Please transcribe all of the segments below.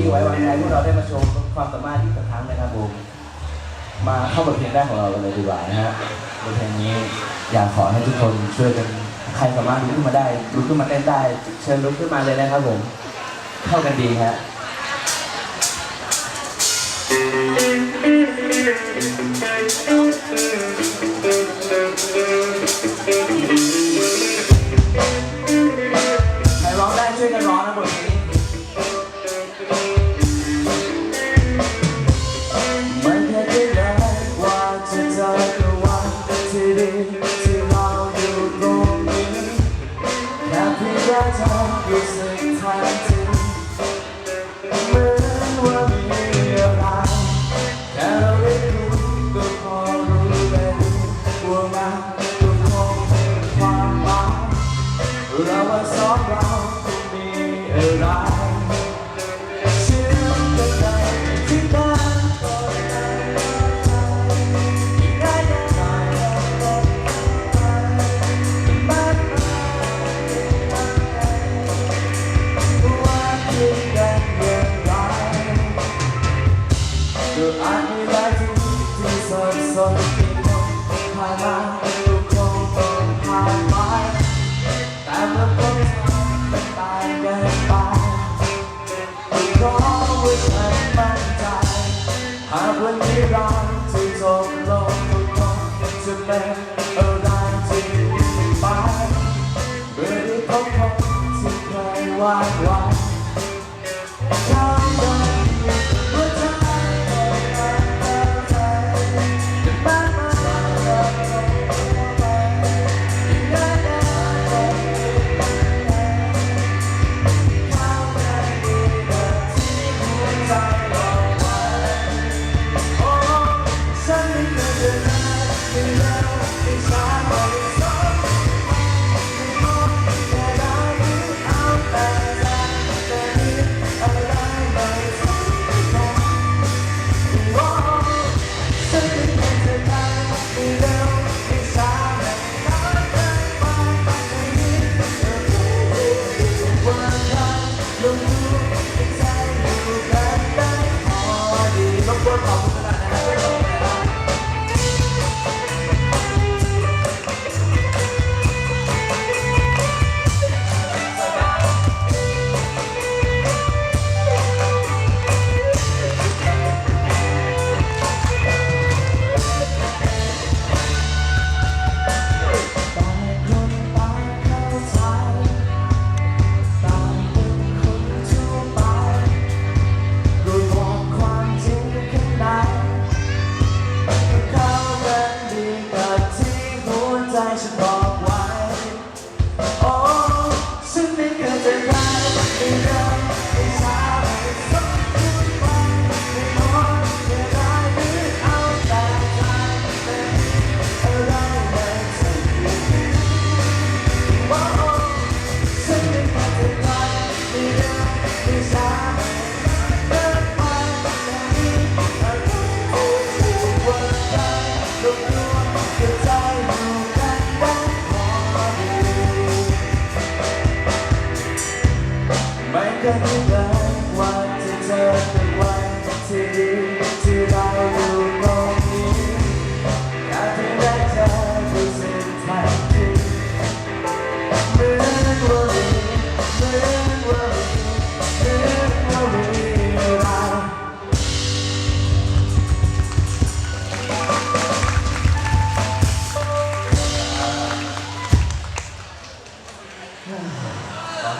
ที่ไว้วางใจพวกเราได้มาชมความสามารถอีกสักครั้งนะครับผมมาเข้าบทเพลงแรกของเรากันเลยดีกว่านะฮะบทเพลงนี้อยากขอให้ทุกคนช่วยกันใครสามารถลุกขึ้นมาได้ลุกขึ้นมาเต้นได้เชิญลุกขึ้นมาเลยนะครับผม เข้ากันดีครับ เราว่าสองเราคงมีอะไรเชื่อกันไปที่บ้านก่อนได้ยังไงบ้านว่าคิดกันอย่างไรก็อา หากวันนี้เราจะจบลงทุกคงจะเป็นอะไรที่ดีไปเมื่อได้พบคนที่เคยวาดไว้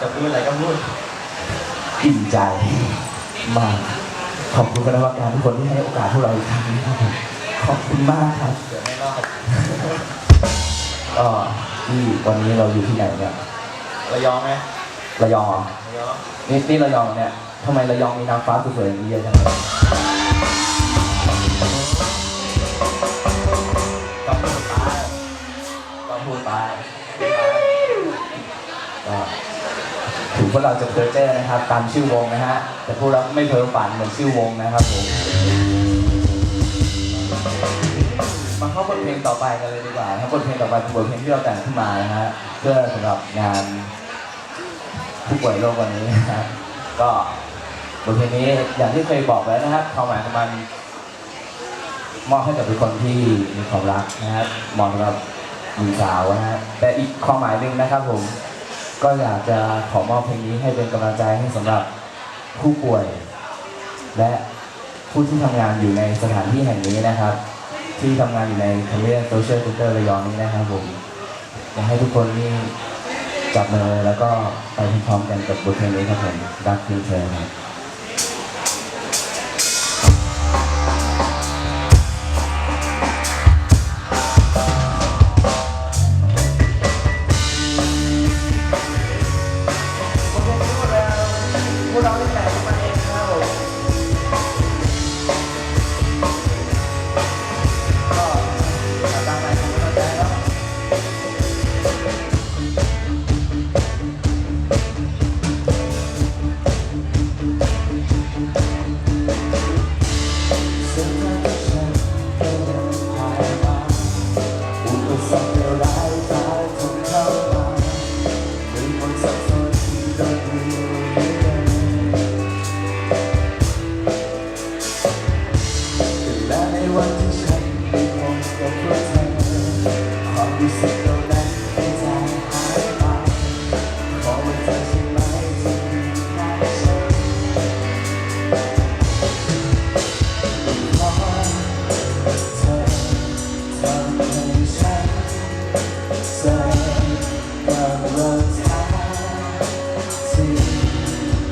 จะพูดอะไรก็พูดอิ่มใจมากขอบคุณคณะกรรมการทุกคนที่ให้โอกาสพวกเราอีกครั้งนะครับผมขอบคุณมากครับเดี๋ยวไม่รอดก็ที่วันนี้เราอยู่ที่ไหนเนี่ยระยองไหมระยองเหรอระยองนี่นี่ระยองเนี่ยทำไมระยองมีนางฟ้าสวยๆอย่างนี้เยอะจังเลย พวกเราจะเพอเจอร์นะครับ ตามชื่อวงนะฮะ แต่พวกเราไม่เพ้อฝันเหมือนชื่อวงนะครับผม มาเข้าบทเพลงต่อไปกันเลยดีกว่านะครับบทเพลงต่อไปเป็นบทเพลงที่เราแต่งขึ้นมานะฮะ เพื่อสำหรับงานผู้ป่วยโรควันนี้นะฮะก็บทเพลงนี้อย่างที่เคยบอกไว้นะครับความหมายของมันมอบให้กับทุกคนที่มีความรักนะครับมาะสำหรับหญิงสาวนะฮะแต่อีกความหมายหนึ่งนะครับผม ก็อยากจะขอมอบเพลงนี้ให้เป็นกำลังใจให้สำหรับผู้ป่วย และผู้ที่ทำงานอยู่ในสถานที่แห่งนี้นะครับ ที่ทำงานอยู่ในคาเรียโซเชียลเซ็นเตอร์ระยองนี้นะครับผมอยากให้ทุกคนนี่จับมือแล้วก็ไปพร้อมกันกับบทเพลงนี้ครับผมรักเพียงเธอครับ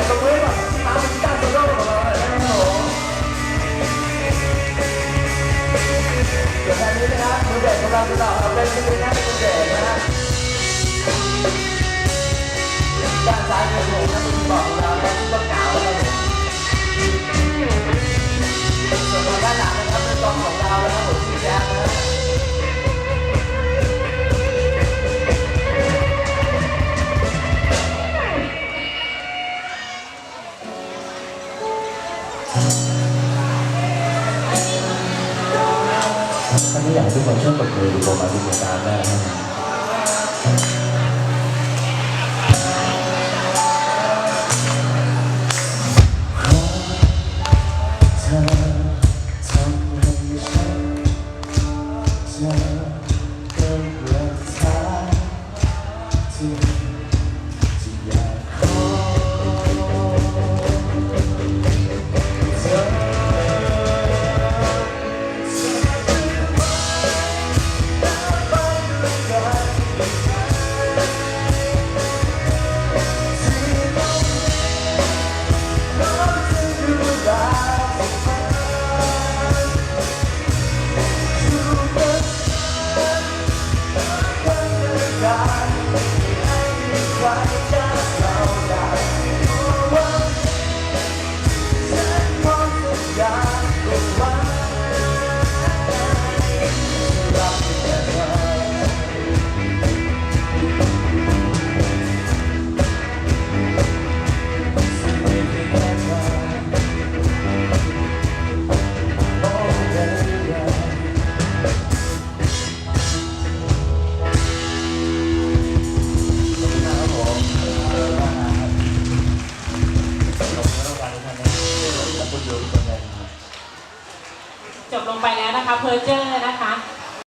ขอเสียงตบมือให้กับตามที่ตั้งตัวโลกของเราหน่อยนะครับผมเดี๋ยวแทนนี้นะครับมือเด็กของเราจะต่อเราเป็นมือนะเป็นเด็กนะฮะด้านซ้ายมือผมนะคุณบอกเรานะที่ต้นหนาร ท่านนี้อยากทุกคนช่วยกดมือดูโปรมาดูโปรตามได้นะครับเธอทำให้ฉัน